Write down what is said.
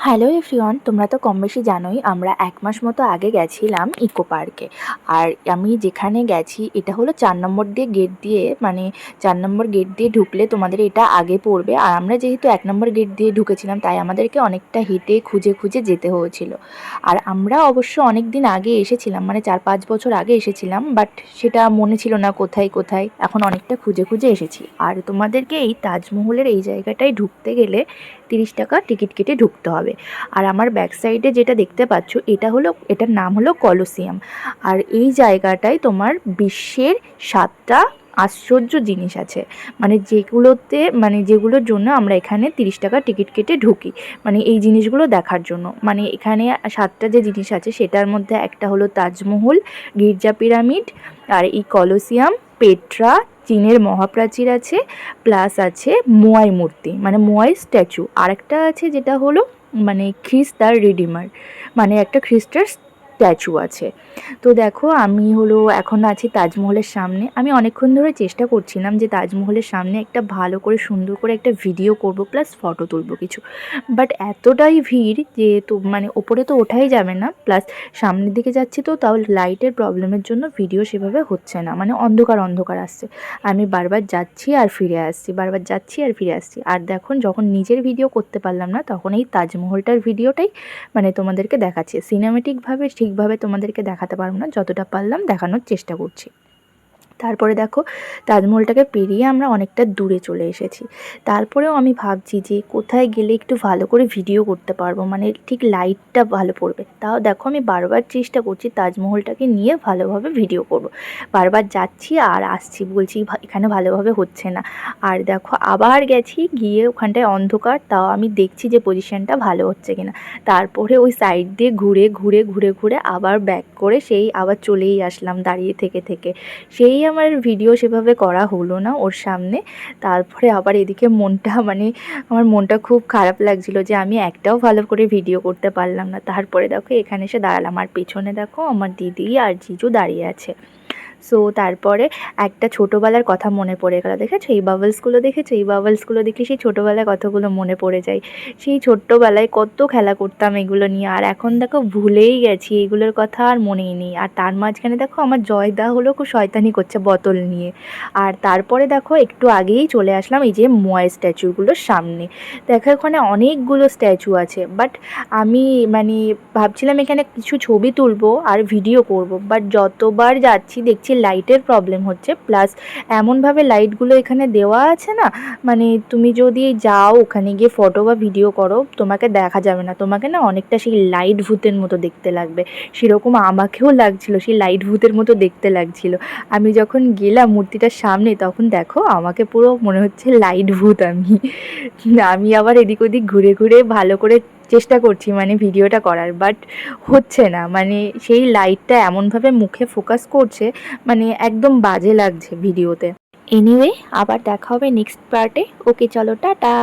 Hello everyone তোমরা তো কম বেশি জানোই, আমরা এক মাস মতো আগে গেছিলাম ইকো পার্কে। আর আমি যেখানে গেছি, এটা হলো চার নম্বর দিয়ে গেট দিয়ে মানে চার নম্বর গেট দিয়ে ঢুকলে তোমাদের এটা আগে পড়বে। আর আমরা যেহেতু এক নম্বর গেট দিয়ে ঢুকেছিলাম, তাই আমাদেরকে অনেকটা হেঁটে খুঁজে খুঁজে যেতে হয়েছিল। আর আমরা অবশ্য অনেক দিন আগে এসেছিলাম মানে চার পাঁচ বছর আগে এসেছিলাম বাট সেটা মনে ছিল না কোথায় কোথায়। এখন অনেকটা খুঁজে খুঁজে এসেছি। আর তোমাদেরকে এই তাজমহলের এই জায়গাটায় ঢুকতে গেলে তিরিশ টাকা টিকিট কেটে ঢুকতে হবে। আর আমার ব্যাক সাইডে যেটা দেখতে পাচ্ছ, এটা হলো, এটার নাম হলো কলোসিয়াম। আর এই জায়গাটায় তোমার বিশ্বের সাতটা আশ্চর্য জিনিস আছে। মানে যেগুলোতে মানে যেগুলোর জন্য আমরা এখানে তিরিশ টাকা টিকিট কেটে ঢুকি। মানে এই জিনিসগুলো দেখার জন্য। মানে এখানে সাতটা যে জিনিস আছে, সেটার মধ্যে একটা হলো তাজমহল, গির্জা পিরামিড, আর এই কলোসিয়াম, পেট্রা, চীনের মহাপ্রাচীর আছে, প্লাস আছে মোয়াই মূর্তি। মানে মোয়াই স্ট্যাচু। আরেকটা আছে যেটা হলো মানে খ্রিস্ট তার রিডিমার। মানে একটা খ্রিস্টের স্ট্যাচু আছে। তো দেখো, আমি হলো এখন আছি তাজমহলের সামনে। আমি অনেকক্ষণ ধরে চেষ্টা করছিলাম যে তাজমহলের সামনে একটা ভালো করে, সুন্দর করে একটা ভিডিও করব প্লাস ফটো তুলব কিছু। বাট এতটাই ভিড় যে তো মানে ওপরে তো ওঠাই যাবে না। প্লাস সামনের দিকে যাচ্ছি তো, তাও লাইটের প্রবলেমের জন্য ভিডিও সেভাবে হচ্ছে না। মানে অন্ধকার অন্ধকার আসছে। আমি বারবার যাচ্ছি আর ফিরে আসছি, বারবার যাচ্ছি আর ফিরে আসছি। আর দেখুন, যখন নিজের ভিডিও করতে পারলাম না, তখন এই তাজমহলটার ভিডিওটাই মানে তোমাদেরকে দেখাচ্ছে। সিনেমেটিকভাবে ঠিকভাবে তোমাদেরকে দেখাতে পারব না যতটা পারলাম দেখানোর চেষ্টা করছি। তারপরে দেখো তাজমহলটাকে পেরিয়ে আমরা অনেকটা দূরে চলে এসেছি। তারপরেও আমি ভাবছি যে কোথায় গেলে একটু ভালো করে ভিডিও করতে পারব মানে ঠিক লাইটটা ভালো পড়বে। তাও দেখো আমি বারবার চেষ্টা করছি তাজমহলটাকে নিয়ে ভালোভাবে ভিডিও করব। বারবার যাচ্ছি আর আসছি, বলছি এখানে ভালোভাবে হচ্ছে না। আর দেখো আবার গেছি, গিয়ে ওখানটায় অন্ধকার, তাও আমি দেখছি যে পজিশানটা ভালো হচ্ছে কিনা। তারপরে ওই সাইড দিয়ে ঘুরে ঘুরে ঘুরে ঘুরে আবার ব্যাক করে সেই আবার চলেই আসলাম দাঁড়িয়ে থেকে থেকে। সেই আমার ভিডিও সেভাবে করা হলো না ওর সামনে। তারপরে আবার এদিকে মনটা মানে আমার মনটা খুব খারাপ লাগছিল যে আমি একটাও ভালো করে ভিডিও করতে পারলাম না। তারপরে দেখো এখানে এসে দাঁড়ালাম। আর পেছনে দেখো আমার দিদি আর জিজু দাঁড়িয়ে আছে। সো তারপরে একটা ছোটোবেলার কথা মনে পড়ে গেল। দেখেছ? এই বাবলসগুলো দেখেছ? এই বাবলসগুলো দেখে সেই ছোটোবেলার কথাগুলো মনে পড়ে যায়। সেই ছোট্টবেলায় কত খেলা করতাম এগুলো নিয়ে। আর এখন দেখো, ভুলেই গেছি। এগুলোর কথা আর মনেই নেই। আর তার মাঝখানে দেখো, আমার জয়দা হলো খুব শয়তানি করছে বোতল নিয়ে। আর তারপরে দেখো, একটু আগেই চলে আসলাম এই যে মোয়াই স্ট্যাচুগুলোর সামনে। দেখো ওখানে অনেকগুলো স্ট্যাচু আছে। বাট আমি মানে ভাবছিলাম এখানে কিছু ছবি তুলবো আর ভিডিও করব। বাট যতবার যাচ্ছি, দেখছি হচ্ছে লাইটের প্রবলেম হচ্ছে প্লাস এমনভাবে লাইটগুলো এখানে দেওয়া আছে না মানে তুমি যদি যাও ওখানে গিয়ে ফটো বা ভিডিও করো, তোমাকে দেখা যাবে না। তোমাকে না অনেকটা সেই লাইট ভূতের মতো দেখতে লাগবে। সেরকম আমাকেও লাগছিল, সেই লাইট ভূতের মতো দেখতে লাগছিল। আমি যখন গেলাম মূর্তিটার সামনে, তখন দেখো আমাকে পুরো মনে হচ্ছে লাইট ভূত আমি। আমি আবার এদিক ওদিক ঘুরে ঘুরে ভালো করে চেষ্টা করছি মানে ভিডিওটা করার বাট হচ্ছে না। মানে সেই লাইটটা এমনভাবে মুখে ফোকাস করছে মানে একদম বাজে লাগছে ভিডিওতে। এনিওয়ে আবার দেখা হবে নেক্সট পার্টে ওকে চলো, টাটা!